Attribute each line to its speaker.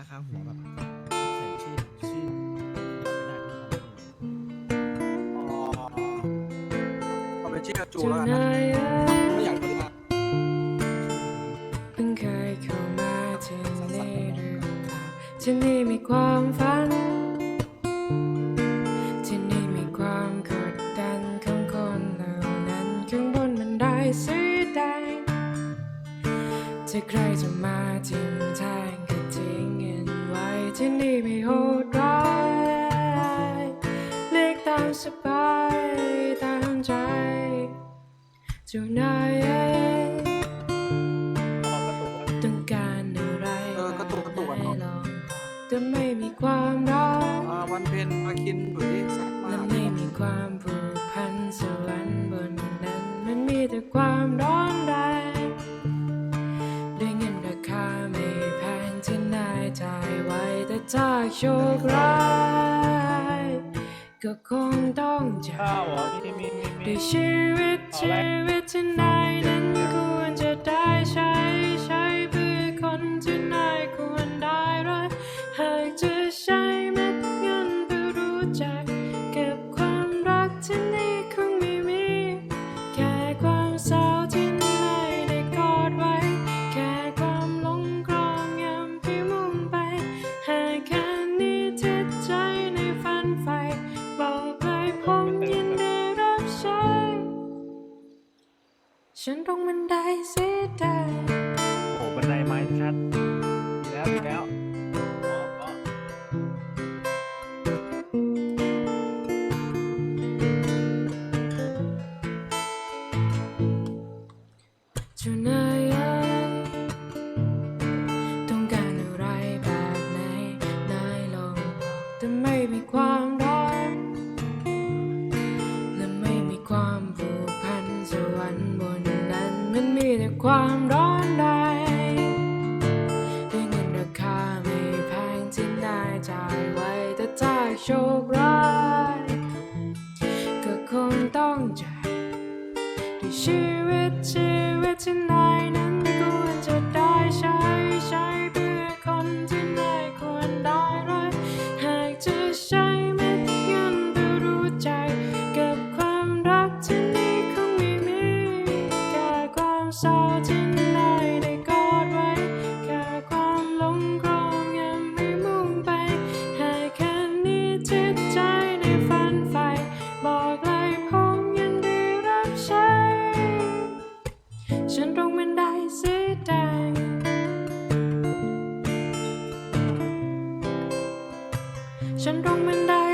Speaker 1: นะข้าหัวแบบใส่ชื่อชื่อไม่ได้ทุกคน
Speaker 2: อ๋อเอาเป็นชื่อจู
Speaker 3: จะ
Speaker 2: แล้วกัน
Speaker 3: นะ
Speaker 2: ไม่อยากดูละ
Speaker 3: เพิ่งเคยเข้ามาที่นี่หรือเปล่าที่นี่มีความฝัน ที่นี่มีความกดดันของคนเหล่านั้นข้างบนมันได้สีแดงถ้าใครจะมาทิ้งแทงก็ทิ้งเงินไว้ ที่นี่ไม่โหดร้ายเลือกตามสบายตามใจเจ้านายเองต้องการอะไร
Speaker 2: เออกระตุกกระตุกอะเนาะ
Speaker 3: ลองแต่ไม่มีความรัก
Speaker 2: อ่าวันเพ็ญมาคินอยู่ที่แซกมา
Speaker 3: และ
Speaker 2: ก
Speaker 3: ไม่มีความผูกพันสวรรค์บนนั้น มันมีแต่ความร้อนแรง ถ้าโชคร้ายก็คงต้องจ่า
Speaker 4: ข้าวยเหรอมีมีมีมี
Speaker 3: ด้วยชีวิตชีวิตที่นายนั้นควรจะได้ใช้ใช้เพื่อคนที่นายควรได้รักหากจะใช้เม็ดเงินเพื่อรู้จั ฉันตรงบันไดเสียดาย
Speaker 4: โอ้บันไดไม้ชัดดีแล้วดีแล้วอ๋ออ๋อ
Speaker 3: จุนา ความร้อนแรงด้วยเงินราคาไม่แพงที่นายจ่ายไว้แต่ถ้าโชคร้ายก็คงต้องจ่ายด้วยชีวิตชีวิตที่นาย ฉันต้องมันได้เสียใจฉันต้องมันได้